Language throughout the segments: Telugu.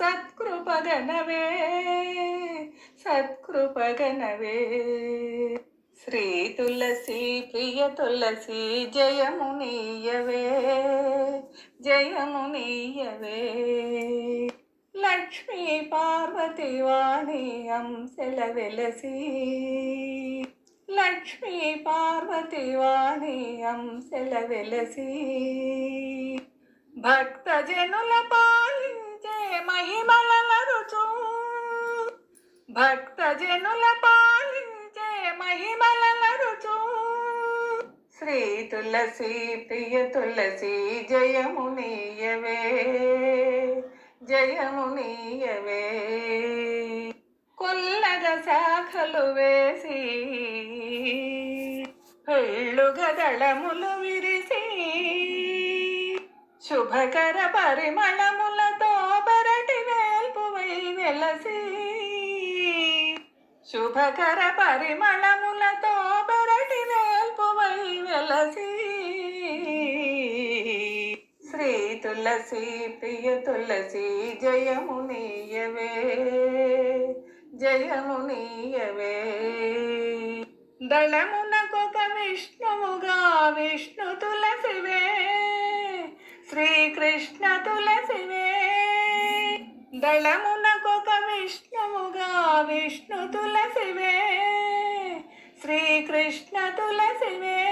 సత్కృపగణవే సత్కృపగణవే శ్రీ తులసి ప్రియ తులసి జయమునీయవే జయమునీయవే లక్ష్మీ పార్వతి వాణి అంశల వెలసి లక్ష్మీ పార్వతి వాణి అంశల వెలసి. భక్తజనుల పాల మహిమలరుచు మహిమల భక్త జనుల పాలించే మహిమలరుచు శ్రీ తులసి ప్రియ తులసి జయమునియవే జయమునియవే జయము కొల్లగ శాఖలు వేసి దళములు విరిసి శుభకర పరిమళము వెలసి శుభకర పరిమళములతో బరటి వేల్పువై వెలసి శ్రీ తులసి ప్రియ తులసి జయము నీయవే జయము నీయవే. దళమునకొక విష్ణువుగా విష్ణు తులసివే శ్రీకృష్ణ తులసివే. దళమునకొక విష్ణువుగా విష్ణు తులసివే శ్రీకృష్ణ తులసివే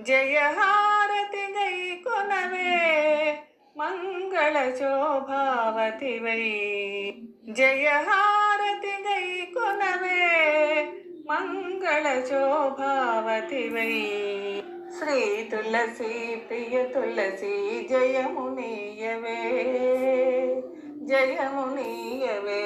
జయ హారతి గై కొనవే. మంగళ శోభావతి వై. జయ హారతి గై కొనవే. మంగళ శోభావతి వై. శ్రీ తులసి ప్రియ తులసి జయము నీయవే జయము నీయవే